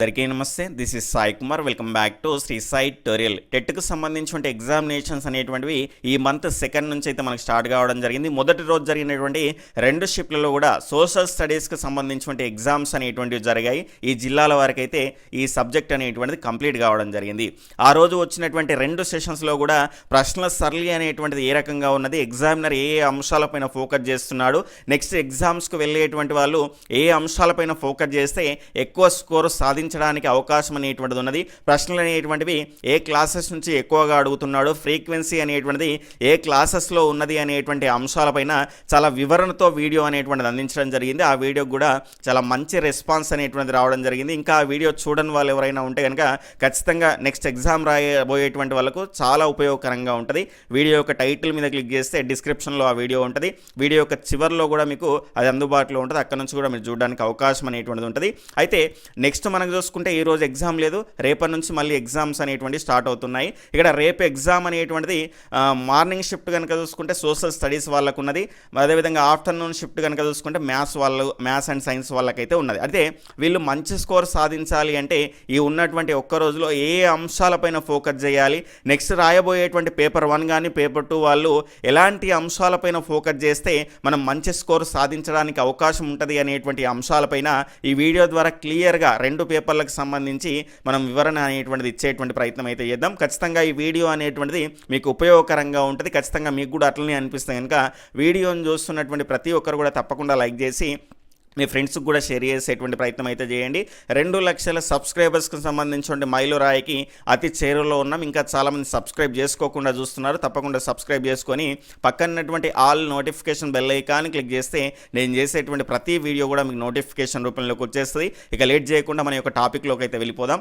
అందరికీ నమస్తే. This is Sai Kumar welcome back to Shri Sai tutorial టెట్కు సంబంధించిన examinations అనేటువంటివి ఈ మంత్ సెకండ్ నుంచి అయితే మనకు స్టార్ట్ కావడం జరిగింది. మొదటి రోజు జరిగినటువంటి రెండు షిఫ్ట్లలో కూడా సోషల్ స్టడీస్కి సంబంధించిన ఎగ్జామ్స్ అనేటువంటివి జరిగాయి. ఈ జిల్లాల వరకు అయితే ఈ సబ్జెక్ట్ అనేటువంటిది కంప్లీట్ కావడం జరిగింది. ఆ రోజు వచ్చినటువంటి రెండు సెషన్స్లో కూడా ప్రశ్నల సరళి అనేటువంటిది ఏ రకంగా ఉన్నది ఎగ్జామినర్ ఏ ఏ అంశాలపైన ఫోకస్ చేస్తున్నాడు నెక్స్ట్ ఎగ్జామ్స్కి వెళ్ళేటువంటి వాళ్ళు ఏ అంశాలపైన ఫోకస్ చేస్తే ఎక్కువ స్కోర్ ప్రశ్నించడానికి అవకాశం అనేటువంటిది ఉన్నది. ప్రశ్నలు అనేటువంటివి ఏ క్లాసెస్ నుంచి ఎక్కువగా అడుగుతున్నాడు ఫ్రీక్వెన్సీ అనేటువంటిది ఏ క్లాసెస్లో ఉన్నది అనేటువంటి అంశాలపైన చాలా వివరణతో వీడియో అనేటువంటిది అందించడం జరిగింది. ఆ వీడియోకి కూడా చాలా మంచి రెస్పాన్స్ అనేటువంటిది రావడం జరిగింది. ఇంకా ఆ వీడియో చూడని వాళ్ళు ఎవరైనా ఉంటే కనుక ఖచ్చితంగా నెక్స్ట్ ఎగ్జామ్ రాయబోయేటువంటి వాళ్ళకు చాలా ఉపయోగకరంగా ఉంటుంది. వీడియో యొక్క టైటిల్ మీద క్లిక్ చేస్తే డిస్క్రిప్షన్లో ఆ వీడియో ఉంటుంది. వీడియో యొక్క చివరిలో కూడా మీకు అది అందుబాటులో ఉంటుంది. అక్కడ నుంచి కూడా మీరు చూడడానికి అవకాశం అనేటువంటిది ఉంటుంది. అయితే నెక్స్ట్ మనకు చూసుకుంటే ఈ రోజు ఎగ్జామ్ లేదు. రేపటి నుంచి మళ్ళీ ఎగ్జామ్స్ అనేటువంటి స్టార్ట్ అవుతున్నాయి. ఇక్కడ రేపు ఎగ్జామ్ అనేటువంటిది మార్నింగ్ షిఫ్ట్ కనుక చూసుకుంటే సోషల్ స్టడీస్ వాళ్ళకు ఉన్నది అదేవిధంగా ఆఫ్టర్నూన్ షిఫ్ట్ కనుక చూసుకుంటే మ్యాథ్స్ వాళ్ళు మ్యాథ్స్ అండ్ సైన్స్ వాళ్ళకైతే ఉన్నది. అయితే వీళ్ళు మంచి స్కోర్ సాధించాలి అంటే ఈ ఉన్నటువంటి ఒక్క రోజులో ఏ అంశాలపైన ఫోకస్ చేయాలి? నెక్స్ట్ రాయబోయేటువంటి పేపర్ వన్ కానీ పేపర్ టూ వాళ్ళు ఎలాంటి అంశాలపైన ఫోకస్ చేస్తే మనం మంచి స్కోర్ సాధించడానికి అవకాశం ఉంటుంది అనేటువంటి అంశాలపైన ఈ వీడియో ద్వారా క్లియర్గా రెండు పేపర్ పేపర్లకు సంబంధించి మనం వివరణ అనేటువంటిది ఇచ్చేటువంటి ప్రయత్నం అయితే చేద్దాం. ఖచ్చితంగా ఈ వీడియో అనేటువంటిది మీకు ఉపయోగకరంగా ఉంటుంది. ఖచ్చితంగా మీకు కూడా అట్లనే అనిపిస్తుంది. కనుక వీడియోని చూస్తున్నటువంటి ప్రతి ఒక్కరు కూడా తప్పకుండా లైక్ చేసి మీ ఫ్రెండ్స్కి కూడా షేర్ చేసేటువంటి ప్రయత్నం అయితే చేయండి. రెండు లక్షల సబ్స్క్రైబర్స్కి సంబంధించి మైలు రాయికి అతి చేరువలో ఉన్నాం. ఇంకా చాలామంది సబ్స్క్రైబ్ చేసుకోకుండా చూస్తున్నారు. తప్పకుండా సబ్స్క్రైబ్ చేసుకొని పక్కనటువంటి all notification bell icon click చేస్తే నేను చేసేటువంటి ప్రతి వీడియో కూడా మీకు నోటిఫికేషన్ రూపంలోకి వచ్చేస్తుంది. ఇక లేట్ చేయకుండా మన యొక్క టాపిక్లోకి అయితే వెళ్ళిపోదాం.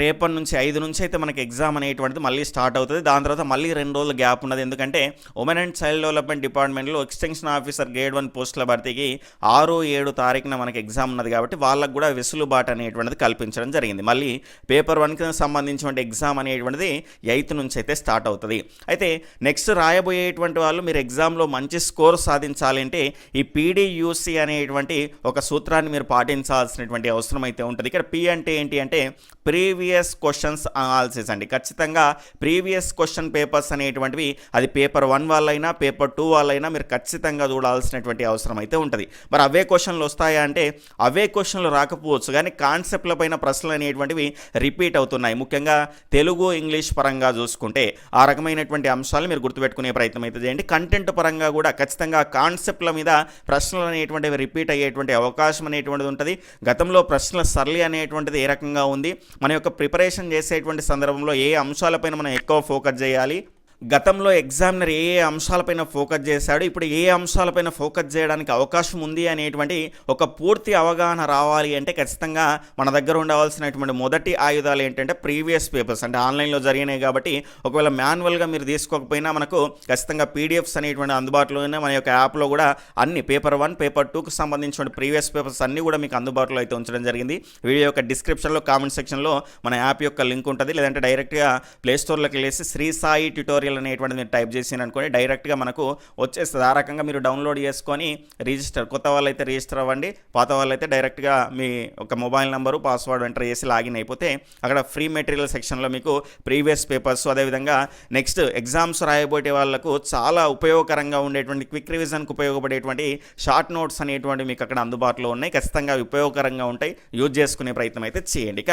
రేపటి నుంచి ఐదు నుంచి అయితే మనకి ఎగ్జామ్ అనేటువంటిది మళ్ళీ స్టార్ట్ అవుతుంది. దాని తర్వాత మళ్ళీ రెండు రోజులు గ్యాప్ ఉన్నది. ఎందుకంటే ఉమెన్ అండ్ చైల్డ్ డెవలప్మెంట్ డిపార్ట్మెంట్లో ఎక్స్టెన్షన్ ఆఫీసర్ గ్రేడ్ వన్ పోస్టుల భర్తీకి ఆరు ఏడు తారీఖున మనకి ఎగ్జామ్ ఉన్నది కాబట్టి వాళ్ళకు కూడా వెసులుబాటు అనేటువంటిది కల్పించడం జరిగింది. మళ్ళీ పేపర్ వన్కి సంబంధించినటువంటి ఎగ్జామ్ అనేటువంటిది ఎయిత్ నుంచి అయితే స్టార్ట్ అవుతుంది. అయితే నెక్స్ట్ రాయబోయేటువంటి వాళ్ళు మీరు ఎగ్జామ్లో మంచి స్కోర్ సాధించాలంటే ఈ పీడీయూసీ అనేటువంటి ఒక సూత్రాన్ని మీరు పాటించాల్సినటువంటి అవసరం అయితే ఉంటుంది. ఇక్కడ పి అంటే ఏంటి అంటే ప్రీవియస్ క్వశ్చన్స్ అనాలిసిస్ అండి. ఖచ్చితంగా ప్రీవియస్ క్వశ్చన్ పేపర్స్ అనేటువంటివి అది పేపర్ వన్ వాళ్ళైనా పేపర్ టూ వాళ్ళైనా మీరు ఖచ్చితంగా చూడాల్సినటువంటి అవసరం అయితే ఉంటుంది. మరి అవే క్వశ్చన్లు వస్తాయా అంటే అవే క్వశ్చన్లు రాకపోవచ్చు. కానీ కాన్సెప్ట్ల పైన ప్రశ్నలు అనేటువంటివి రిపీట్ అవుతున్నాయి. ముఖ్యంగా తెలుగు ఇంగ్లీష్ పరంగా చూసుకుంటే ఆ రకమైనటువంటి అంశాలు మీరు గుర్తుపెట్టుకునే ప్రయత్నం అయితే చేయండి. కంటెంట్ పరంగా కూడా ఖచ్చితంగా కాన్సెప్ట్ల మీద ప్రశ్నలు అనేటువంటివి రిపీట్ అయ్యేటువంటి అవకాశం అనేటువంటిది ఉంటుంది. గతంలో ప్రశ్నల సరళి అనేటువంటిది ఏ రకంగా ఉంది? మన యొక్క ప్రిపరేషన్ చేసేటువంటి సందర్భంలో ఏ అంశాలపైన మనం ఎక్కువ ఫోకస్ చేయాలి? గతంలో ఎగ్జామినర్ ఏ ఏ అంశాలపైన ఫోకస్ చేశాడు ఇప్పుడు ఏ అంశాలపైన ఫోకస్ చేయడానికి అవకాశం ఉంది అనేటువంటి ఒక పూర్తి అవగాహన రావాలి అంటే ఖచ్చితంగా మన దగ్గర ఉండవలసినటువంటి మొదటి ఆయుధాలు ఏంటంటే ప్రీవియస్ పేపర్స్ అంటే ఆన్లైన్లో జరిగినాయి కాబట్టి ఒకవేళ మాన్యువల్గా మీరు తీసుకోకపోయినా మనకు ఖచ్చితంగా పీడిఎఫ్స్ అనేటువంటి అందుబాటులో మన యొక్క యాప్లో కూడా అన్ని పేపర్ వన్ పేపర్ టూకి సంబంధించిన ప్రీవియస్ పేపర్స్ అన్నీ కూడా మీకు అందుబాటులో అయితే ఉంచడం జరిగింది. వీడియో యొక్క డిస్క్రిప్షన్లో కామెంట్ సెక్షన్లో మన యాప్ యొక్క లింక్ ఉంటుంది. లేదంటే డైరెక్ట్గా ప్లేస్టోర్లోకి వెళ్ళేసి శ్రీ సాయి ట్యూటోరియల్ అనేటువంటిది మీరు టైప్ చేసి అనుకోండి డైరెక్ట్గా మనకు వచ్చేస్తుంది. ఆ రకంగా మీరు డౌన్లోడ్ చేసుకొని రిజిస్టర్ కొత్త వాళ్ళు అయితే రిజిస్టర్ అవ్వండి పాత వాళ్ళు అయితే డైరెక్ట్గా మీ ఒక మొబైల్ నెంబరు పాస్వర్డ్ ఎంటర్ చేసి లాగిన్ అయిపోతే అక్కడ ఫ్రీ మెటీరియల్ సెక్షన్లో మీకు ప్రీవియస్ పేపర్స్ అదేవిధంగా నెక్స్ట్ ఎగ్జామ్స్ రాయబోయే వాళ్ళకు చాలా ఉపయోగకరంగా ఉండేటువంటి క్విక్ రివిజన్కి ఉపయోగపడేటువంటి షార్ట్ నోట్స్ అనేటువంటి మీకు అక్కడ అందుబాటులో ఉన్నాయి. ఖచ్చితంగా ఉపయోగకరంగా ఉంటాయి. యూజ్ చేసుకునే ప్రయత్నం అయితే చేయండి. ఇక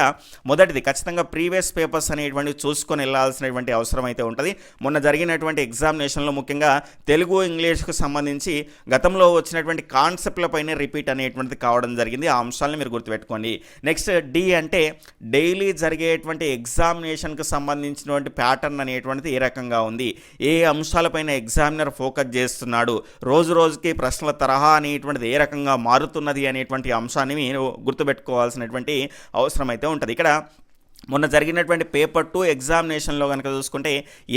మొదటిది ఖచ్చితంగా ప్రీవియస్ పేపర్స్ అనేటువంటివి చూసుకొని వెళ్ళాల్సినటువంటి అవసరం అయితే ఉంటుంది. మొన్న జరిగినటువంటి ఎగ్జామినేషన్లో ముఖ్యంగా తెలుగు ఇంగ్లీష్కు సంబంధించి గతంలో వచ్చినటువంటి కాన్సెప్ట్లపైనే రిపీట్ అనేటువంటిది కావడం జరిగింది. ఆ అంశాలను మీరు గుర్తుపెట్టుకోండి. నెక్స్ట్ డి అంటే డైలీ జరిగేటువంటి ఎగ్జామినేషన్కు సంబంధించినటువంటి ప్యాటర్న్ అనేటువంటిది ఏ రకంగా ఉంది? ఏ అంశాలపైన ఎగ్జామినర్ ఫోకస్ చేస్తున్నాడు? రోజు రోజుకి ప్రశ్నల తరహా అనేటువంటిది ఏ రకంగా మారుతున్నది అనేటువంటి అంశాన్ని మీరు గుర్తుపెట్టుకోవాల్సినటువంటి అవసరం అయితే ఉంటుంది. ఇక్కడ మొన్న జరిగినటువంటి పేపర్ టూ ఎగ్జామినేషన్లో కనుక చూసుకుంటే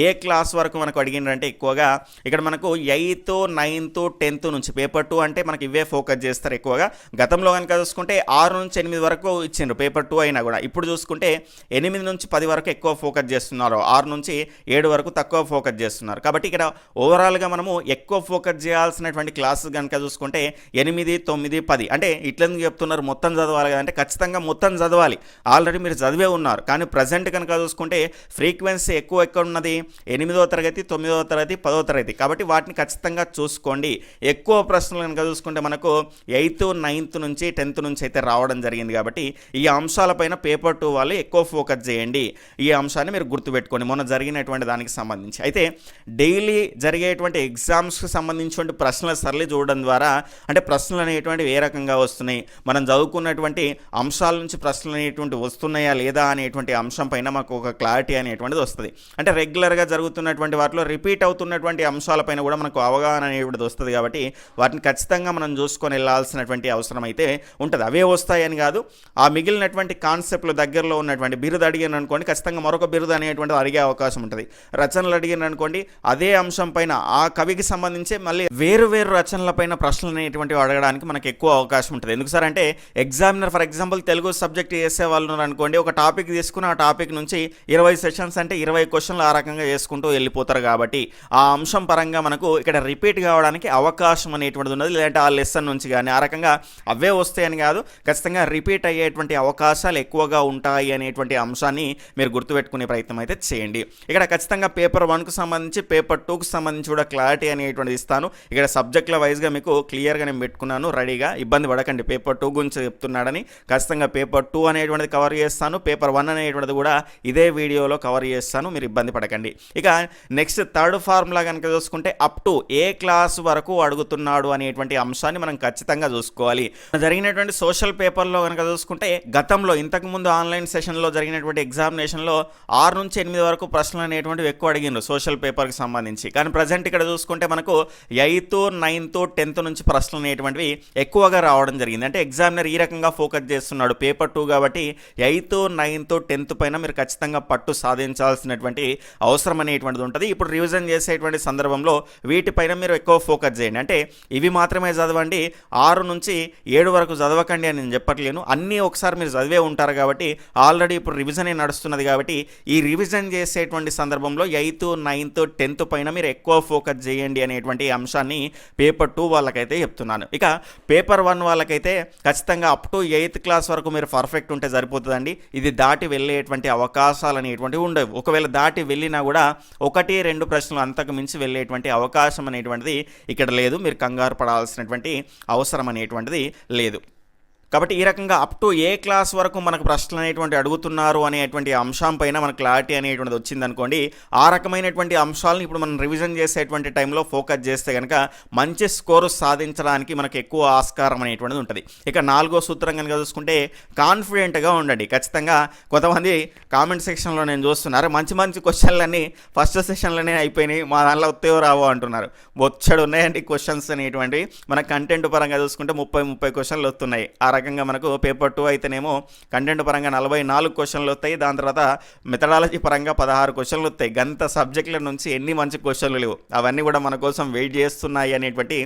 ఏ క్లాస్ వరకు మనకు అడిగిండ్రంటే ఎక్కువగా ఇక్కడ మనకు ఎయిత్ నైన్త్ టెన్త్ నుంచి పేపర్ టూ అంటే మనకి ఇవే ఫోకస్ చేస్తారు ఎక్కువగా. గతంలో కనుక చూసుకుంటే ఆరు నుంచి ఎనిమిది వరకు ఇచ్చిండ్రు పేపర్ టూ అయినా కూడా. ఇప్పుడు చూసుకుంటే ఎనిమిది నుంచి పది వరకు ఎక్కువ ఫోకస్ చేస్తున్నారు. ఆరు నుంచి ఏడు వరకు తక్కువ ఫోకస్ చేస్తున్నారు. కాబట్టి ఇక్కడ ఓవరాల్గా మనము ఎక్కువ ఫోకస్ చేయాల్సినటువంటి క్లాసెస్ కనుక చూసుకుంటే ఎనిమిది తొమ్మిది పది. అంటే ఇట్లందుకు చెప్తున్నారు? మొత్తం చదవాలి కదా అంటే ఖచ్చితంగా మొత్తం చదవాలి. ఆల్రెడీ మీరు చదివే ఉన్నారు. కానీ ప్రజెంట్ కనుక చూసుకుంటే ఫ్రీక్వెన్సీ ఎక్కువ ఎక్కడ ఉన్నది ఎనిమిదవ తరగతి తొమ్మిదవ తరగతి పదవ తరగతి. కాబట్టి వాటిని ఖచ్చితంగా చూసుకోండి. ఎక్కువ ప్రశ్నలు కనుక చూసుకుంటే మనకు ఎయిత్ నైన్త్ నుంచి టెన్త్ నుంచి అయితే రావడం జరిగింది కాబట్టి ఈ అంశాలపైన పేపర్ టూ వాళ్ళు ఎక్కువ ఫోకస్ చేయండి. ఈ అంశాన్ని మీరు గుర్తుపెట్టుకోండి. మొన్న జరిగినటువంటి దానికి సంబంధించి. అయితే డైలీ జరిగేటువంటి ఎగ్జామ్స్కి సంబంధించినటువంటి ప్రశ్నల సరళి చూడడం ద్వారా అంటే ప్రశ్నలు అనేటువంటివి ఏ రకంగా వస్తున్నాయి? మనం చదువుకున్నటువంటి అంశాల నుంచి ప్రశ్నలు అనేటువంటి వస్తున్నాయా లేదా అనేటువంటి అంశం పైన మాకు ఒక క్లారిటీ అనేటువంటిది వస్తుంది. అంటే రెగ్యులర్గా జరుగుతున్నటువంటి వాటిలో రిపీట్ అవుతున్నటువంటి అంశాలపైన కూడా మనకు అవగాహన అనేటువంటిది వస్తుంది కాబట్టి వాటిని ఖచ్చితంగా మనం చూసుకొని వెళ్ళాల్సినటువంటి అవసరం అయితే ఉంటుంది. అవే వస్తాయని కాదు ఆ మిగిలినటువంటి కాన్సెప్ట్లు దగ్గరలో ఉన్నటువంటి బిరుదు అడిగిన అనుకోండి ఖచ్చితంగా మరొక బిరుదు అనేటువంటిది అడిగే అవకాశం ఉంటుంది. రచనలు అడిగిన అనుకోండి అదే అంశం పైన ఆ కవికి సంబంధించి మళ్ళీ వేరు వేరు రచనల పైన ప్రశ్నలు అనేటువంటివి అడగడానికి మనకు ఎక్కువ అవకాశం ఉంటుంది. ఎందుకు సార్ అంటే examiner for example Telugu subject చేసే వాళ్ళు ఉన్నారు అనుకోండి ఒక టాపిక్ తీసుకుని ఆ టాపిక్ నుంచి ఇరవై సెషన్స్ అంటే ఇరవై క్వశ్చన్లు ఆ రకంగా చేసుకుంటూ వెళ్ళిపోతారు కాబట్టి ఆ అంశం పరంగా మనకు ఇక్కడ రిపీట్ కావడానికి అవకాశం అనేటువంటిది ఉన్నది. లేదంటే ఆ లెసన్ నుంచి కానీ ఆ రకంగా అవే వస్తాయని కాదు. ఖచ్చితంగా రిపీట్ అయ్యేటువంటి అవకాశాలు ఎక్కువగా ఉంటాయి అనేటువంటి అంశాన్ని మీరు గుర్తుపెట్టుకునే ప్రయత్నం అయితే చేయండి. ఇక్కడ ఖచ్చితంగా పేపర్ వన్కు సంబంధించి పేపర్ టూకు సంబంధించి కూడా క్లారిటీ అనేటువంటిది ఇస్తాను. ఇక్కడ సబ్జెక్టుల వైజ్గా మీకు క్లియర్గా నేను పెట్టుకున్నాను రెడీగా ఇబ్బంది పడకండి. పేపర్ టూ గురించి చెప్తున్నాడని ఖచ్చితంగా పేపర్ టూ అనేటువంటిది కవర్ చేస్తాను. పేపర్ వన్ అనేటువంటిది కూడా ఇదే వీడియోలో కవర్ చేస్తాను మీరు ఇబ్బంది పడకండి. ఇక నెక్స్ట్ థర్డ్ ఫార్ములా కనుక చూసుకుంటే అప్ టు ఏ క్లాస్ వరకు అడుగుతున్నాడు అనేటువంటి అంశాన్ని మనం ఖచ్చితంగా చూసుకోవాలి. జరిగినటువంటి సోషల్ పేపర్లో కనుక చూసుకుంటే గతంలో ఇంతకుముందు ఆన్లైన్ సెషన్లో జరిగినటువంటి ఎగ్జామినేషన్లో ఆరు నుంచి ఎనిమిది వరకు ప్రశ్నలు అనేటువంటివి ఎక్కువ అడిగిండ్రు సోషల్ పేపర్కి సంబంధించి. కానీ ప్రజెంట్ ఇక్కడ చూసుకుంటే మనకు ఎయిత్ నైన్త్ టెన్త్ నుంచి ప్రశ్నలు అనేటువంటివి ఎక్కువగా రావడం జరిగింది. అంటే ఎగ్జామినర్ ఈ రకంగా ఫోకస్ చేస్తున్నాడు పేపర్ టూ కాబట్టి ఎయిత్ నైన్త్ టెన్త్ పైన మీరు ఖచ్చితంగా పట్టు సాధించాల్సినటువంటి అవసరం అనేటువంటిది ఉంటుంది. ఇప్పుడు రివిజన్ చేసేటువంటి సందర్భంలో వీటిపైన మీరు ఎక్కువ ఫోకస్ చేయండి. అంటే ఇవి మాత్రమే చదవండి. ఆరు నుంచి ఏడు వరకు చదవకండి అని నేను చెప్పట్లేను. అన్నీ ఒకసారి మీరు చదివే ఉంటారు కాబట్టి ఆల్రెడీ ఇప్పుడు రివిజనే నడుస్తున్నది కాబట్టి ఈ రివిజన్ చేసేటువంటి సందర్భంలో ఎయిత్ నైన్త్ టెన్త్ పైన మీరు ఎక్కువ ఫోకస్ చేయండి అనేటువంటి అంశాన్ని పేపర్ టూ వాళ్ళకైతే చెప్తున్నాను. ఇక పేపర్ వన్ వాళ్ళకైతే ఖచ్చితంగా అప్ టు ఎయిత్ క్లాస్ వరకు మీరు పర్ఫెక్ట్ ఉంటే సరిపోతుందండి. ఇది దాటి దాటి వెళ్ళేటువంటి అవకాశాలు అనేటువంటివి ఉండవు. ఒకవేళ దాటి వెళ్ళినా కూడా ఒకటి రెండు ప్రశ్నలు అంతకు మించి వెళ్ళేటువంటి అవకాశం అనేటువంటిది ఇక్కడ లేదు. మీరు కంగారు పడాల్సినటువంటి అవసరం అనేటువంటిది లేదు. కాబట్టి ఈ రకంగా అప్ టు ఏ క్లాస్ వరకు మనకు ప్రశ్నలు అనేటువంటి అడుగుతున్నారు అనేటువంటి అంశం పైన మనకు క్లారిటీ అనేటువంటిది వచ్చిందనుకోండి ఆ రకమైనటువంటి అంశాలను ఇప్పుడు మనం రివిజన్ చేసేటువంటి టైంలో ఫోకస్ చేస్తే కనుక మంచి స్కోరు సాధించడానికి మనకు ఎక్కువ ఆస్కారం అనేటువంటిది ఉంటుంది. ఇక నాలుగో సూత్రం కనుక చూసుకుంటే కాన్ఫిడెంట్గా ఉండండి. ఖచ్చితంగా కొంతమంది కామెంట్ సెక్షన్లో నేను చూస్తున్నారు మంచి మంచి క్వశ్చన్లన్నీ ఫస్ట్ సెషన్లోనే అయిపోయినాయి మా దానిలో వస్తేవో రావో అంటున్నారు. బొచ్చడు ఉన్నాయండి క్వశ్చన్స్ అనేటువంటి మన కంటెంట్ పరంగా చూసుకుంటే ముప్పై ముప్పై క్వశ్చన్లు వస్తున్నాయి ఆ రకంగా మనకు పేపర్ టూ అయితేనేమో కంటెంట్ పరంగా నలభై నాలుగు క్వశ్చన్లు వస్తాయి. దాని తర్వాత మెథడాలజీ పరంగా పదహారు క్వశ్చన్లు వస్తాయి. గంత సబ్జెక్టుల నుంచి ఎన్ని మంచి క్వశ్చన్లు లేవు. అవన్నీ కూడా మన కోసం వెయిట్ చేస్తున్నాయి అనేటువంటి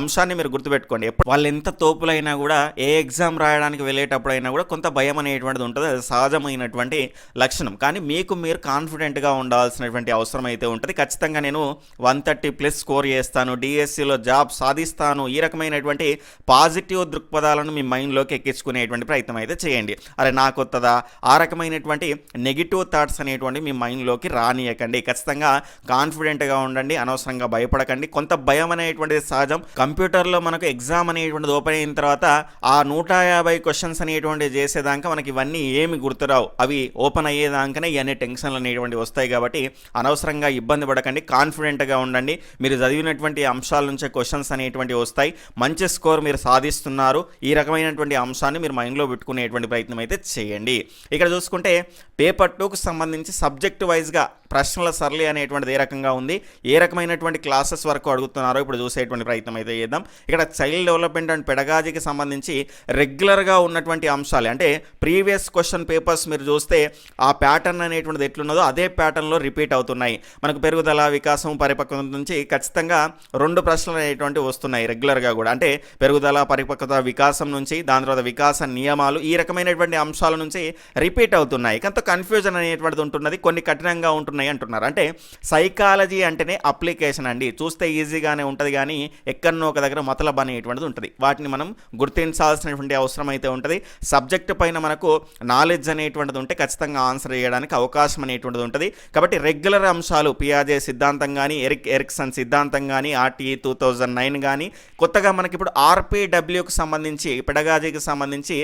అంశాన్ని మీరు గుర్తుపెట్టుకోండి. ఎప్పుడు వాళ్ళు ఎంత తోపులైనా కూడా ఏ ఎగ్జామ్ రాయడానికి వెళ్ళేటప్పుడు అయినా కూడా కొంత భయం అనేటువంటిది ఉంటుంది. అది సహజమైనటువంటి లక్షణం. కానీ మీకు మీరు కాన్ఫిడెంట్గా ఉండాల్సినటువంటి అవసరం అయితే ఉంటుంది. ఖచ్చితంగా నేను వన్ థర్టీ ప్లస్ స్కోర్ చేస్తాను. డిఎస్సిలో జాబ్ సాధిస్తాను. ఈ రకమైనటువంటి పాజిటివ్ దృక్పథాలను మీ మైండ్లోకి ఎక్కించుకునేటువంటి ప్రయత్నం అయితే చేయండి. అరే నా కొత్తదా? ఆ రకమైనటువంటి నెగిటివ్ థాట్స్ అనేటువంటి మీ మైండ్లోకి రానియకండి. ఖచ్చితంగా కాన్ఫిడెంట్గా ఉండండి అనవసరంగా భయపడకండి. కొంత భయం అనేటువంటిది సహజం. కంప్యూటర్లో మనకు ఎగ్జామ్ అనేటువంటిది ఓపెన్ అయిన తర్వాత ఆ నూట యాభై క్వశ్చన్స్ అనేటువంటివి చేసేదాకా మనకి ఇవన్నీ ఏమి గుర్తురావు. అవి ఓపెన్ అయ్యేదాకనే ఇవన్నీ టెన్షన్లు అనేటువంటివి వస్తాయి కాబట్టి అనవసరంగా ఇబ్బంది పడకండి కాన్ఫిడెంట్గా ఉండండి. మీరు చదివినటువంటి అంశాల నుంచే క్వశ్చన్స్ అనేటువంటివి వస్తాయి. మంచి స్కోర్ మీరు సాధిస్తున్నారు. ఈ రకమైన ముఖ్యమైనటువంటి అంశాన్ని మీరు మైండ్లో పెట్టుకునేటువంటి ప్రయత్నం అయితే చేయండి. ఇక్కడ చూసుకుంటే పేపర్ టూకు సంబంధించి సబ్జెక్ట్ వైజ్గా ప్రశ్నల సరళి అనేటువంటిది ఏ రకంగా ఉంది? ఏ రకమైనటువంటి క్లాసెస్ వరకు అడుగుతున్నారో ఇప్పుడు చూసేటువంటి ప్రయత్నం అయితే చేద్దాం. ఇక్కడ చైల్డ్ డెవలప్మెంట్ అండ్ పెడగాజీకి సంబంధించి రెగ్యులర్గా ఉన్నటువంటి అంశాలు. అంటే ప్రీవియస్ క్వశ్చన్ పేపర్స్ మీరు చూస్తే ఆ ప్యాటర్న్ అనేటువంటిది ఎట్లున్నదో అదే ప్యాటర్న్లో రిపీట్ అవుతున్నాయి. మనకు పెరుగుదల వికాసం పరిపక్వత నుంచి ఖచ్చితంగా రెండు ప్రశ్నలు అనేటువంటివి వస్తున్నాయి రెగ్యులర్గా కూడా. అంటే పెరుగుదల పరిపక్వత వికాసం నుంచి దాని తర్వాత వికాస నియమాలు ఈ రకమైనటువంటి అంశాల నుంచి రిపీట్ అవుతున్నాయి. కొంత కన్ఫ్యూజన్ అనేటువంటిది ఉంటున్నది కొన్ని కఠినంగా ఉంటున్నాయి అంటున్నారు. అంటే సైకాలజీ అంటేనే అప్లికేషన్ అండి. చూస్తే ఈజీగానే ఉంటుంది కానీ ఎక్కడనో ఒక దగ్గర మతలబ్ అనేటువంటిది ఉంటుంది. వాటిని మనం గుర్తించాల్సినటువంటి అవసరం అయితే ఉంటుంది. సబ్జెక్ట్ పైన మనకు నాలెడ్జ్ అనేటువంటిది ఉంటే ఖచ్చితంగా ఆన్సర్ చేయడానికి అవకాశం అనేటువంటిది ఉంటుంది. కాబట్టి రెగ్యులర్ అంశాలు పియాజే సిద్ధాంతం కానీ ఎరిక్ ఎరిక్సన్ సిద్ధాంతం కానీ ఆర్టీఈ టూ థౌజండ్ నైన్ కానీ కొత్తగా మనకి ఇప్పుడు ఆర్పీడబ్ల్యూకి సంబంధించి పెడగాజీకి సంబంధించి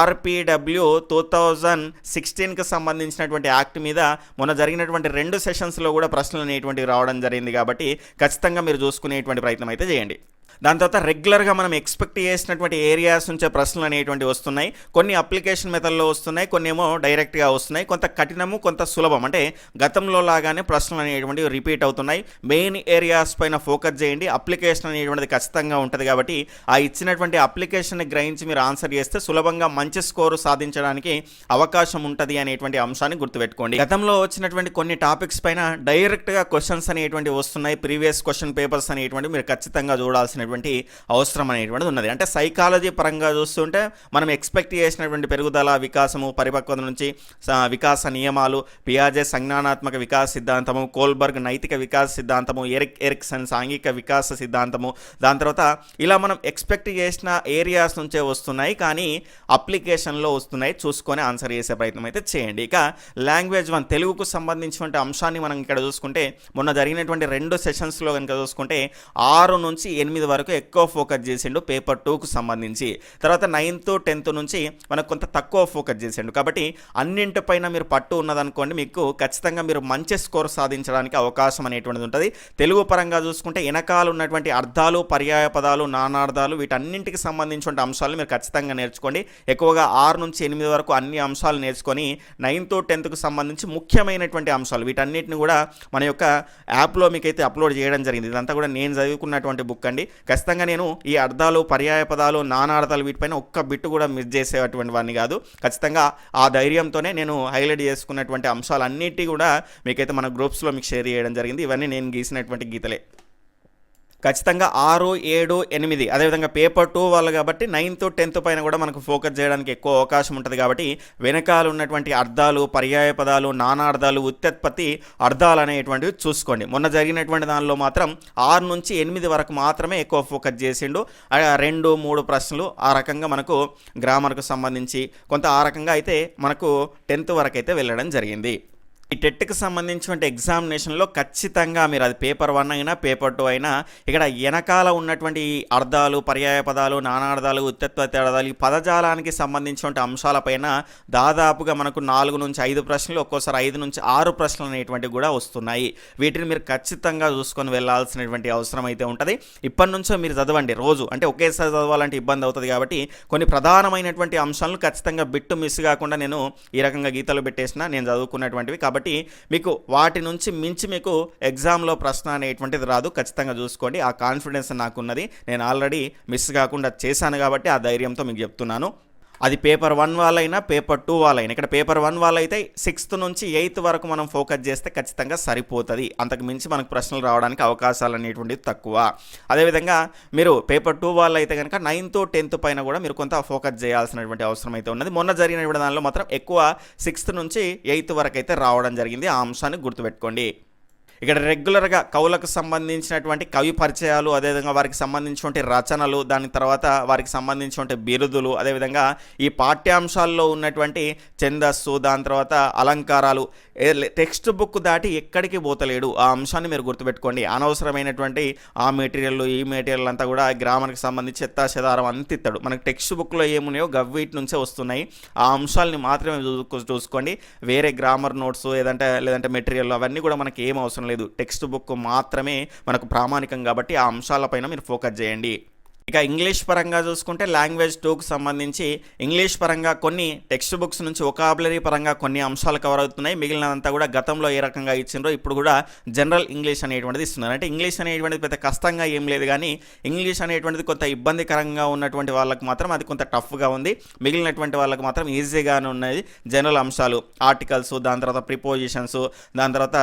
ఆర్పిడబ్ల్యూ టూ థౌజండ్ సిక్స్టీన్కి సంబంధించినటువంటి యాక్ట్ మీద మొన్న జరిగినటువంటి రెండు సెషన్స్లో కూడా ప్రశ్నలు అనేటువంటివి రావడం జరిగింది కాబట్టి ఖచ్చితంగా మీరు చూసుకునేటువంటి ప్రయత్నం అయితే చేయండి. దాని తర్వాత రెగ్యులర్గా మనం ఎక్స్పెక్ట్ చేసినటువంటి ఏరియాస్ నుంచే ప్రశ్నలు అనేటువంటివి వస్తున్నాయి. కొన్ని అప్లికేషన్ మెథడ్లో వస్తున్నాయి కొన్ని ఏమో డైరెక్ట్గా వస్తున్నాయి. కొంత కఠినము కొంత సులభం. అంటే గతంలో లాగానే ప్రశ్నలు అనేటువంటివి రిపీట్ అవుతున్నాయి. మెయిన్ ఏరియాస్ పైన ఫోకస్ చేయండి. అప్లికేషన్ అనేటువంటిది ఖచ్చితంగా ఉంటుంది కాబట్టి ఆ ఇచ్చినటువంటి అప్లికేషన్ని గ్రహించి మీరు ఆన్సర్ చేస్తే సులభంగా మంచి స్కోరు సాధించడానికి అవకాశం ఉంటుంది అనేటువంటి అంశాన్ని గుర్తుపెట్టుకోండి. గతంలో వచ్చినటువంటి కొన్ని టాపిక్స్ పైన డైరెక్ట్గా క్వశ్చన్స్ అనేటువంటివి వస్తున్నాయి. ప్రీవియస్ క్వశ్చన్ పేపర్స్ అనేటువంటి మీరు ఖచ్చితంగా చూడాల్సినటువంటి అవసరం అనేటువంటిది ఉన్నది. అంటే సైకాలజీ పరంగా చూస్తుంటే మనం ఎక్స్పెక్ట్ చేసినటువంటి పెరుగుదల వికాసము పరిపక్వత నుంచి వికాస నియమాలు పియాజే సంజ్ఞానాత్మక వికాస సిద్ధాంతము కోల్బర్గ్ నైతిక వికాస సిద్ధాంతము ఎరిక్ ఎరిక్సన్ సాంఘిక వికాస సిద్ధాంతము. దాని తర్వాత ఇలా మనం ఎక్స్పెక్ట్ చేసిన ఏరియాస్ నుంచే వస్తున్నాయి కానీ అప్లికేషన్లో వస్తున్నాయి. చూసుకొని ఆన్సర్ చేసే ప్రయత్నం అయితే చేయండి. ఇక లాంగ్వేజ్ వన్ తెలుగుకు సంబంధించినటువంటి అంశాన్ని మనం ఇక్కడ చూసుకుంటే మొన్న జరిగినటువంటి రెండు సెషన్స్లో కనుక చూసుకుంటే ఆరు నుంచి ఎనిమిది వరకు ఎక్కువ ఫోకస్ చేసిండు పేపర్ టూకు సంబంధించి. తర్వాత నైన్త్ టెన్త్ నుంచి మనకు కొంత తక్కువ ఫోకస్ చేసిండు. కాబట్టి అన్నింటిపైన మీరు పట్టు ఉన్నదనుకోండి మీకు ఖచ్చితంగా మీరు మంచి స్కోర్ సాధించడానికి అవకాశం అనేటువంటిది ఉంటుంది. తెలుగు పరంగా చూసుకుంటే వెనకాల ఉన్నటువంటి అర్థాలు పర్యాయ పదాలు నానార్థాలు వీటన్నింటికి సంబంధించిన అంశాలు మీరు ఖచ్చితంగా నేర్చుకోండి. ఎక్కువగా ఆరు నుంచి ఎనిమిది వరకు అన్ని అంశాలు నేర్చుకొని నైన్త్ టెన్త్కు సంబంధించి ముఖ్యమైనటువంటి అంశాలు వీటన్నిటిని కూడా మన యొక్క యాప్లో మీకైతే అప్లోడ్ చేయడం జరిగింది. ఇదంతా కూడా నేను చదువుకున్నటువంటి బుక్ అండి. ఖచ్చితంగా నేను ఈ అర్థాలు పర్యాయ పదాలు నానార్థాలు వీటిపైన ఒక్క బిట్టు కూడా మిస్ చేసేటువంటి వాడిని కాదు. ఖచ్చితంగా ఆ ధైర్యంతోనే నేను హైలైట్ చేసుకున్నటువంటి అంశాలన్నిటి కూడా మీకైతే మన గ్రూప్స్లో మీకు షేర్ చేయడం జరిగింది. ఇవన్నీ నేను గీసినటువంటి గీతలే. ఖచ్చితంగా ఆరు ఏడు ఎనిమిది. అదేవిధంగా పేపర్ టూ వాళ్ళు కాబట్టి నైన్త్ టెన్త్ పైన కూడా మనకు ఫోకస్ చేయడానికి ఎక్కువ అవకాశం ఉంటుంది కాబట్టి వెనకాల ఉన్నటువంటి అర్థాలు పర్యాయ పదాలు నానార్థాలు ఉత్పత్తి అర్థాలు అనేటువంటివి చూసుకోండి. మొన్న జరిగినటువంటి దానిలో మాత్రం ఆరు నుంచి ఎనిమిది వరకు మాత్రమే ఎక్కువ ఫోకస్ చేసిండు. ఆ రెండు మూడు ప్రశ్నలు ఆ రకంగా మనకు గ్రామర్కు సంబంధించి కొంత ఆ రకంగా అయితే మనకు టెన్త్ వరకు అయితే వెళ్ళడం జరిగింది. ఈ టెట్కి సంబంధించినటువంటి ఎగ్జామినేషన్లో ఖచ్చితంగా మీరు అది పేపర్ వన్ అయినా పేపర్ టూ అయినా ఇక్కడ వెనకాల ఉన్నటువంటి అర్థాలు పర్యాయ పదాలు నానార్థాలు ఉత్తత్వ తేడాలు ఈ పదజాలానికి సంబంధించినటువంటి అంశాలపైన దాదాపుగా మనకు నాలుగు నుంచి ఐదు ప్రశ్నలు ఒక్కోసారి ఐదు నుంచి ఆరు ప్రశ్నలు అనేటువంటివి కూడా వస్తున్నాయి. వీటిని మీరు ఖచ్చితంగా చూసుకొని వెళ్ళాల్సినటువంటి అవసరం అయితే ఉంటుంది. ఇప్పటి నుంచో మీరు చదవండి రోజు. అంటే ఒకేసారి చదవాలంటే ఇబ్బంది అవుతుంది కాబట్టి కొన్ని ప్రధానమైనటువంటి అంశాలను ఖచ్చితంగా బిట్టు మిస్ కాకుండా నేను ఈ రకంగా గీతలు పెట్టేసిన నేను చదువుకున్నటువంటివి కాబట్టి కాబట్టి మీకు వాటి నుంచి మించి మీకు ఎగ్జామ్లో ప్రశ్న అనేటువంటిది రాదు. ఖచ్చితంగా చూసుకోండి. ఆ కాన్ఫిడెన్స్ నాకున్నది. నేను ఆల్రెడీ మిస్ కాకుండా చేశాను కాబట్టి ఆ ధైర్యంతో మీకు చెప్తున్నాను. అది పేపర్ వన్ వాళ్ళైనా పేపర్ టూ వాళ్ళైనా. ఇక్కడ పేపర్ వన్ వాళ్ళైతే సిక్స్త్ నుంచి ఎయిత్ వరకు మనం ఫోకస్ చేస్తే ఖచ్చితంగా సరిపోతుంది. అంతకు మించి మనకు ప్రశ్నలు రావడానికి అవకాశాలు అనేటువంటివి తక్కువ. అదేవిధంగా మీరు పేపర్ టూ వాళ్ళైతే అయితే కనుక నైన్త్ టెన్త్ పైన కూడా మీరు కొంత ఫోకస్ చేయాల్సినటువంటి అవసరం అయితే ఉన్నది. మొన్న జరిగినటువంటి దానిలో మాత్రం ఎక్కువ సిక్స్త్ నుంచి ఎయిత్ వరకు అయితే రావడం జరిగింది. ఆ అంశాన్ని గుర్తుపెట్టుకోండి. ఇక్కడ రెగ్యులర్గా కవులకు సంబంధించినటువంటి కవి పరిచయాలు అదేవిధంగా వారికి సంబంధించినటువంటి రచనలు దాని తర్వాత వారికి సంబంధించినటువంటి బిరుదులు అదేవిధంగా ఈ పాఠ్యాంశాల్లో ఉన్నటువంటి ఛందస్సు దాని తర్వాత అలంకారాలు టెక్స్ట్ బుక్ దాటి ఎక్కడికి పోతలేడు. ఆ అంశాన్ని మీరు గుర్తుపెట్టుకోండి. అనవసరమైనటువంటి ఆ మెటీరియల్ ఈ మెటీరియల్ అంతా కూడా గ్రామానికి సంబంధించి చెత్తా చెదారం అంత ఇస్తాడు మనకి టెక్స్ట్ బుక్లో ఏమున్నాయో గవ్వీటి నుంచే వస్తున్నాయి. ఆ అంశాలని మాత్రమే చూ- చూసుకోండి. వేరే గ్రామర్ నోట్స్ ఏదంటే లేదంటే మెటీరియల్ అవన్నీ కూడా మనకి ఏం అవసరం లేదు. టెక్స్ట్ బుక్ మాత్రమే మనకు ప్రామాణికం కాబట్టి ఆ అంశాలపైన మీరు ఫోకస్ చేయండి. ఇక ఇంగ్లీష్ పరంగా చూసుకుంటే లాంగ్వేజ్ టూకు సంబంధించి ఇంగ్లీష్ పరంగా కొన్ని టెక్స్ట్ బుక్స్ నుంచి ఒకాబులరీ పరంగా కొన్ని అంశాలు కవర్ అవుతున్నాయి. మిగిలినంతా కూడా గతంలో ఏ రకంగా ఇచ్చిండ్రో ఇప్పుడు కూడా జనరల్ ఇంగ్లీష్ అనేటువంటిది ఇస్తున్నారు. అంటే ఇంగ్లీష్ అనేటువంటిది పెద్ద కష్టంగా ఏం లేదు కానీ ఇంగ్లీష్ అనేటువంటిది కొంత ఇబ్బందికరంగా ఉన్నటువంటి వాళ్ళకి మాత్రం అది కొంత టఫ్గా ఉంది. మిగిలినటువంటి వాళ్ళకి మాత్రం ఈజీగానే ఉన్నది జనరల్ అంశాలు ఆర్టికల్స్ దాని తర్వాత ప్రిపోజిషన్స్ దాని తర్వాత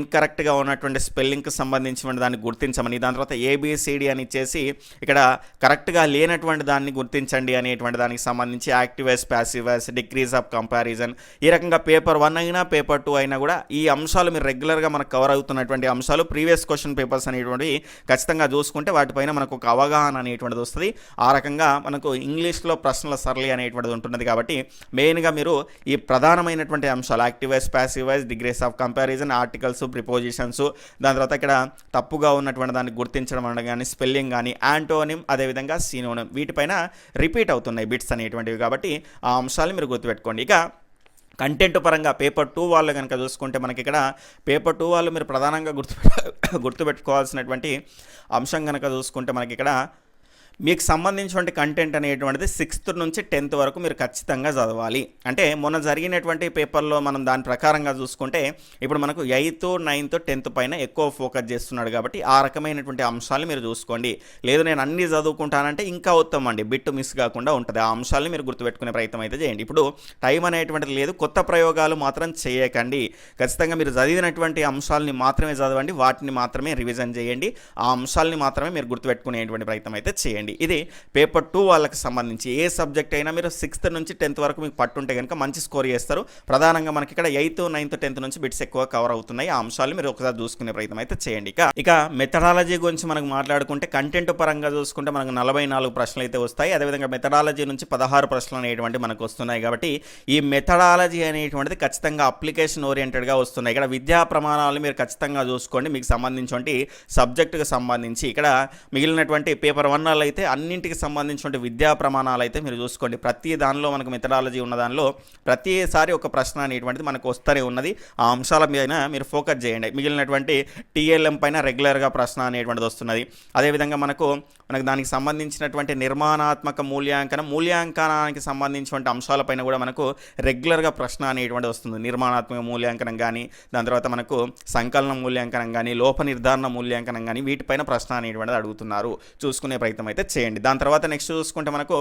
ఇన్కరెక్ట్గా ఉన్నటువంటి స్పెల్లింగ్కి సంబంధించిన దాన్ని గుర్తించమని దాని తర్వాత ఏబిసిడి అని ఇచ్చేసి ఇక్కడ కరెక్ట్గా లేనటువంటి దాన్ని గుర్తించండి అనేటువంటి దానికి సంబంధించి active voice passive voice degrees of comparison ఈ రకంగా పేపర్ వన్ అయినా పేపర్ టూ అయినా కూడా ఈ అంశాలు మీరు రెగ్యులర్గా మనకు కవర్ అవుతున్నటువంటి అంశాలు ప్రీవియస్ క్వశ్చన్ పేపర్స్ అనేటువంటివి ఖచ్చితంగా చూసుకుంటే వాటిపైన మనకు ఒక అవగాహన అనేటువంటిది వస్తుంది. ఆ రకంగా మనకు ఇంగ్లీష్లో ప్రశ్నల సరళి అనేటువంటిది ఉంటున్నది కాబట్టి మెయిన్గా మీరు ఈ ప్రధానమైనటువంటి అంశాలు active voice passive voice degrees of comparison articles prepositions దాని తర్వాత ఇక్కడ తప్పుగా ఉన్నటువంటి దాన్ని గుర్తించడం అనడం కానీ స్పెల్లింగ్ కానీ యాంటోనిమ్ అదేవిధంగా సీనోనిమ్. వీటిపైన రిపీట్ అవుతున్నాయి బిట్స్ అనేటువంటివి కాబట్టి ఆ అంశాలు మీరు గుర్తుపెట్టుకోండి. ఇక కంటెంట్ పరంగా పేపర్ టూ వాళ్ళు కనుక చూసుకుంటే మనకి ఇక్కడ పేపర్ టూ వాళ్ళు మీరు ప్రధానంగా గుర్తు గుర్తుపెట్టుకోవాల్సినటువంటి అంశం కనుక చూసుకుంటే మనకి ఇక్కడ మీకు సంబంధించినటువంటి కంటెంట్ అనేటువంటిది సిక్స్త్ నుంచి టెన్త్ వరకు మీరు ఖచ్చితంగా చదవాలి. అంటే మొన్న జరిగినటువంటి పేపర్లో మనం దాని ప్రకారంగా చూసుకుంటే ఇప్పుడు మనకు ఎయిత్ నైన్త్ టెన్త్ పైన ఎక్కువ ఫోకస్ చేస్తున్నాడు కాబట్టి ఆ రకమైనటువంటి అంశాలు మీరు చూసుకోండి. లేదు నేను అన్ని చదువుకుంటానంటే ఇంకా ఉత్తమం అండి. బిట్ మిస్ కాకుండా ఉంటుంది. ఆ అంశాలను మీరు గుర్తుపెట్టుకునే ప్రయత్నం అయితే చేయండి. ఇప్పుడు టైం అనేటువంటిది లేదు. కొత్త ప్రయోగాలు మాత్రం చేయకండి. ఖచ్చితంగా మీరు చదివినటువంటి అంశాలని మాత్రమే చదవండి. వాటిని మాత్రమే రివిజన్ చేయండి. ఆ అంశాలని మాత్రమే మీరు గుర్తుపెట్టుకునేటువంటి ప్రయత్నం అయితే చేయండి. ఇది పేపర్ టూ వాళ్ళకి సంబంధించి. ఏ సబ్జెక్ట్ అయినా మీరు సిక్స్త్ నుంచి టెన్త్ వరకు మీకు పట్టుంటే కనుక మంచి స్కోర్ చేస్తారు. ప్రధానంగా మనకి ఇక్కడ ఎయిత్ నైన్త్ టెన్త్ నుంచి బిట్స్ ఎక్కువ కవర్ అవుతున్నాయి. ఆ అంశాలు మీరు ఒకసారి చూసుకునే ప్రయత్నం అయితే చేయండి. ఇక ఇక మెథడాలజీ గురించి మనకు మాట్లాడుకుంటే కంటెంట్ పరంగా చూసుకుంటే మనకు నలభై నాలుగు ప్రశ్నలు అయితే వస్తాయి. అదేవిధంగా మెథడాలజీ నుంచి పదహారు ప్రశ్నలు అనేటువంటి మనకు వస్తున్నాయి కాబట్టి ఈ మెథడాలజీ అనేటువంటిది ఖచ్చితంగా అప్లికేషన్ ఓరియంటెడ్గా వస్తున్నాయి. ఇక్కడ విద్యా ప్రమాణాలు మీరు ఖచ్చితంగా చూసుకోండి. మీకు సంబంధించినటువంటి సబ్జెక్టుకు సంబంధించి. ఇక్కడ మిగిలినటువంటి పేపర్ వన్ వాళ్ళు అయితే అన్నింటికి సంబంధించినటువంటి విద్యా ప్రమాణాలు అయితే మీరు చూసుకోండి. ప్రతి దానిలో మనకు మెథడాలజీ ఉన్న దానిలో ప్రతిసారి ఒక ప్రశ్న అనేటువంటిది మనకు వస్తూనే ఉన్నది. ఆ అంశాల మీద మీరు ఫోకస్ చేయండి. మిగిలినటువంటి టీఎల్ఎం పైన రెగ్యులర్గా ప్రశ్న అనేటువంటిది వస్తున్నది. అదేవిధంగా మనకు మనకు దానికి సంబంధించినటువంటి నిర్మాణాత్మక మూల్యాంకనం మూల్యాంకనానికి సంబంధించినటువంటి అంశాలపైన కూడా మనకు రెగ్యులర్గా ప్రశ్న అనేటువంటి వస్తుంది. నిర్మాణాత్మక మూల్యాంకనం కానీ దాని తర్వాత మనకు సంకలన మూల్యాంకనం కానీ లోప నిర్ధారణ మూల్యాంకనం కానీ వీటిపైన ప్రశ్న అనేటువంటిది అడుగుతున్నారు. చూసుకునే ప్రయత్నం అయితే చేయండి. దాని తర్వాత నెక్స్ట్ చూసుకుంటే మనకు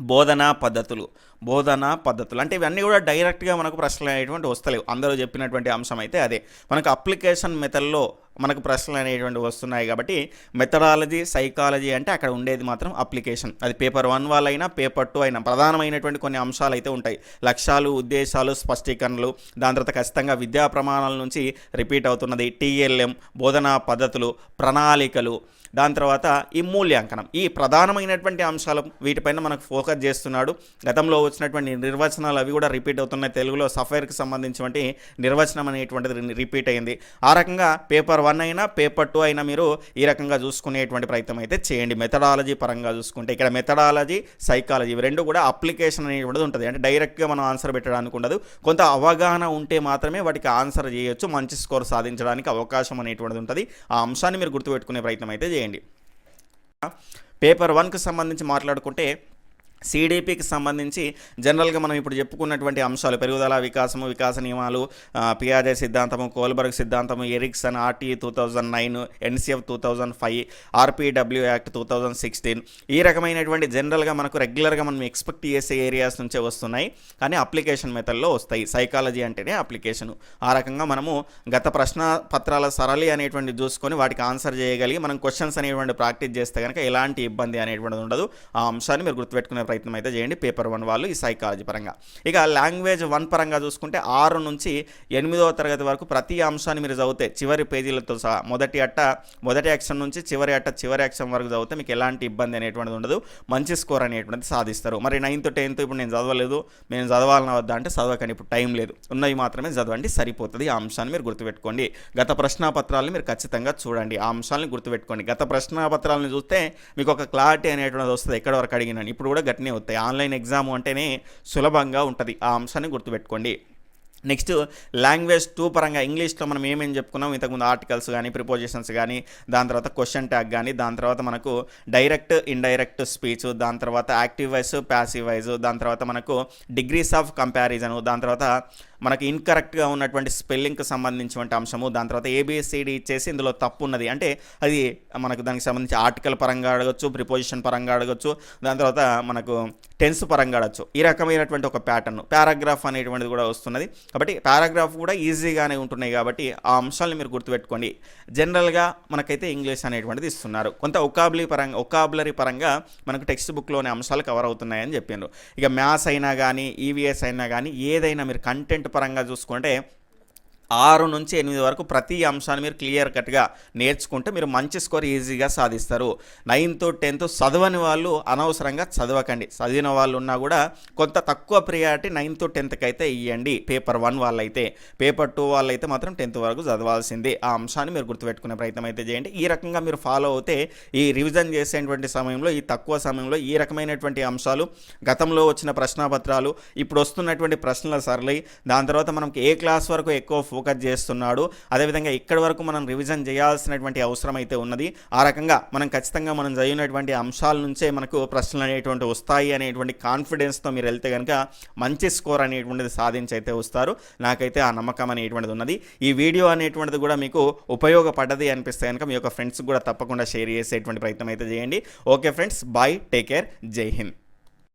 బోధనా పద్ధతులు బోధనా పద్ధతులు అంటే ఇవన్నీ కూడా డైరెక్ట్గా మనకు ప్రశ్నలు అనేటువంటి వస్తలేవు. అందరూ చెప్పినటువంటి అంశం అయితే అదే. మనకు అప్లికేషన్ మెథడ్లో మనకు ప్రశ్నలు అనేటువంటి వస్తున్నాయి కాబట్టి మెథడాలజీ సైకాలజీ అంటే అక్కడ ఉండేది మాత్రం అప్లికేషన్ అది పేపర్ వన్ వాళ్ళైనా పేపర్ టూ అయినా ప్రధానమైనటువంటి కొన్ని అంశాలు అయితే ఉంటాయి. లక్ష్యాలు ఉద్దేశాలు స్పష్టీకరణలు దాని తర్వాత ఖచ్చితంగా విద్యా ప్రమాణాల నుంచి రిపీట్ అవుతున్నది. టీఎల్ఎం బోధనా పద్ధతులు ప్రణాళికలు దాని తర్వాత ఈ మూల్యాంకనం ఈ ప్రధానమైనటువంటి అంశాలు వీటిపైన మనకు ఫోకస్ చేస్తున్నాడు. గతంలో వచ్చినటువంటి నిర్వచనాలు అవి కూడా రిపీట్ అవుతున్నాయి. తెలుగులో సఫైర్కి సంబంధించినటువంటి నిర్వచనం అనేటువంటిది రిపీట్ అయింది. ఆ రకంగా పేపర్ వన్ అయినా పేపర్ టూ అయినా మీరు ఈ రకంగా చూసుకునేటువంటి ప్రయత్నం అయితే చేయండి. మెథడాలజీ పరంగా చూసుకుంటే ఇక్కడ మెథడాలజీ సైకాలజీ ఇవి రెండు కూడా అప్లికేషన్ అనేటువంటిది ఉంటుంది. అంటే డైరెక్ట్గా మనం ఆన్సర్ పెట్టడానికి ఉండదు. కొంత అవగాహన ఉంటే మాత్రమే వాటికి ఆన్సర్ చేయొచ్చు. మంచి స్కోర్ సాధించడానికి అవకాశం అనేటువంటిది ఉంటుంది. ఆ అంశాన్ని మీరు గుర్తుపెట్టుకునే ప్రయత్నం అయితే చేయండి. పేపర్ వన్కి సంబంధించి మాట్లాడుకుంటే సిడిపికి సంబంధించి జనరల్గా మనం ఇప్పుడు చెప్పుకున్నటువంటి అంశాలు పెరుగుదల వికాసము వికాస నియమాలు పియాజే సిద్ధాంతము కోల్బర్గ్ సిద్ధాంతము Erikson RT two thousand nine NCF two thousand five RPW act two thousand sixteen ఈ రకమైనటువంటి జనరల్గా మనకు రెగ్యులర్గా మనం ఎక్స్పెక్ట్ చేసే ఏరియాస్ నుంచే వస్తున్నాయి. కానీ అప్లికేషన్ మెథడ్లో వస్తాయి. సైకాలజీ అంటేనే అప్లికేషన్. ఆ రకంగా మనము గత ప్రశ్న పత్రాల సరళి అనేటువంటి చూసుకొని వాటికి ఆన్సర్ చేయగలిగి మనం క్వశ్చన్స్ అనేటువంటి ప్రాక్టీస్ చేస్తే కనుక ఎలాంటి ఇబ్బంది అనేటువంటిది ఉండదు. ఆ అంశాన్ని మీరు గుర్తుపెట్టుకునే ప్రయత్నం అయితే చేయండి. పేపర్ వన్ వాళ్ళు ఈ సైకాలజీ పరంగా. ఇక లాంగ్వేజ్ వన్ పరంగా చూసుకుంటే ఆరు నుంచి ఎనిమిదవ తరగతి వరకు ప్రతి అంశాన్ని మీరు చదివితే చివరి పేజీలతో సహా మొదటి అట్ట మొదటి యాక్షన్ నుంచి చివరి అట్ట చివరి యాక్షన్ వరకు చదివితే మీకు ఎలాంటి ఇబ్బంది అనేటువంటిది ఉండదు. మంచి స్కోర్ అనేటువంటిది సాధిస్తారు. మరి నైన్త్ టెన్త్ ఇప్పుడు నేను చదవలేదు నేను చదవాలని వద్దా అంటే చదవకండి. ఇప్పుడు టైం లేదు. ఉన్నవి మాత్రమే చదవండి. సరిపోతుంది. ఆ అంశాన్ని మీరు గుర్తుపెట్టుకోండి. గత ప్రశ్నాపత్రాలను మీరు ఖచ్చితంగా చూడండి. ఆ అంశాలను గుర్తుపెట్టుకోండి. గత ప్రశ్నాపత్రాలను చూస్తే మీకు ఒక క్లారిటీ అనేటువంటిది వస్తుంది. ఎక్కడ వరకు అడిగినాను. ఇప్పుడు కూడా గట్టినే వస్తాయి. ఆన్లైన్ ఎగ్జామ్ అంటేనే సులభంగా ఉంటుంది. ఆ అంశాన్ని గుర్తుపెట్టుకోండి. నెక్స్ట్ లాంగ్వేజ్ టూ పరంగా ఇంగ్లీష్లో మనం ఏమేమి చెప్పుకున్నాం? ఇంతకుముందు ఆర్టికల్స్ కానీ ప్రిపోజిషన్స్ కానీ దాని తర్వాత క్వశ్చన్ ట్యాగ్ కానీ దాని తర్వాత మనకు డైరెక్ట్ ఇండైరెక్ట్ స్పీచ్ దాని తర్వాత యాక్టివ్ వైజ్ ప్యాసివ్ వైజ్ దాని తర్వాత మనకు డిగ్రీస్ ఆఫ్ కంపారిజన్ దాని తర్వాత మనకి ఇన్కరెక్ట్గా ఉన్నటువంటి స్పెల్లింగ్కి సంబంధించినటువంటి అంశము దాని తర్వాత ఏబిఎస్సిడి ఇచ్చేసి ఇందులో తప్పు ఉన్నది అంటే అది మనకు దానికి సంబంధించి ఆర్టికల్ పరంగా అడగచ్చు ప్రిపోజిషన్ పరంగా అడగచ్చు దాని తర్వాత మనకు టెన్స్ పరంగా అడగచ్చు. ఈ రకమైనటువంటి ఒక ప్యాటర్న్ పారాగ్రాఫ్ అనేటువంటిది కూడా వస్తున్నది. కాబట్టి పారాగ్రాఫ్ కూడా ఈజీగానే ఉంటున్నాయి కాబట్టి ఆ అంశాలను మీరు గుర్తుపెట్టుకోండి. జనరల్గా మనకైతే ఇంగ్లీష్ అనేటువంటిది ఇస్తున్నారు. కొంత ఒకాబులీ పరంగా ఒకాబులరీ పరంగా మనకు టెక్స్ట్ బుక్లోని అంశాలు కవర్ అవుతున్నాయని చెప్పిండ్రు ఇక మ్యాథ్స్ అయినా కానీ ఈవీఎస్ అయినా కానీ ఏదైనా మీరు కంటెంట్ పరంగా చూసుకుంటే ఆరు నుంచి ఎనిమిది వరకు ప్రతి అంశాన్ని మీరు క్లియర్ కట్గా నేర్చుకుంటే మీరు మంచి స్కోర్ ఈజీగా సాధిస్తారు. నైన్త్ టెన్త్ చదవని వాళ్ళు అనవసరంగా చదవకండి. చదివిన వాళ్ళు ఉన్నా కూడా కొంత తక్కువ ప్రియారిటీ నైన్త్ టెన్త్కి అయితే ఇవ్వండి పేపర్ వన్ వాళ్ళైతే. పేపర్ టూ వాళ్ళైతే మాత్రం టెన్త్ వరకు చదవాల్సిందే. ఆ అంశాన్ని మీరు గుర్తుపెట్టుకునే ప్రయత్నం అయితే చేయండి. ఈ రకంగా మీరు ఫాలో అవుతే ఈ రివిజన్ చేసేటువంటి సమయంలో ఈ తక్కువ సమయంలో ఈ రకమైనటువంటి అంశాలు గతంలో వచ్చిన ప్రశ్నాపత్రాలు ఇప్పుడు వస్తున్నటువంటి ప్రశ్నల సరళి దాని తర్వాత మనకి ఏ క్లాస్ వరకు ఎక్కువ ఫోకస్ చేస్తున్నాడు. అదేవిధంగా ఇక్కడి వరకు మనం రివిజన్ చేయాల్సినటువంటి అవసరం అయితే ఉన్నది. ఆ రకంగా మనం ఖచ్చితంగా మనం చదివినటువంటి అంశాల నుంచే మనకు ప్రశ్నలు అనేటువంటి వస్తాయి అనేటువంటి కాన్ఫిడెన్స్తో మీరు వెళ్తే కనుక మంచి స్కోర్ అనేటువంటిది సాధించి అయితే వస్తారు. నాకైతే ఆ నమ్మకం అనేటువంటిది ఉన్నది. ఈ వీడియో అనేటువంటిది కూడా మీకు ఉపయోగపడ్డది అనిపిస్తే కనుక మీ యొక్క ఫ్రెండ్స్ కూడా తప్పకుండా షేర్ చేసేటువంటి ప్రయత్నం అయితే చేయండి. Okay friends bye take care జై హింద్.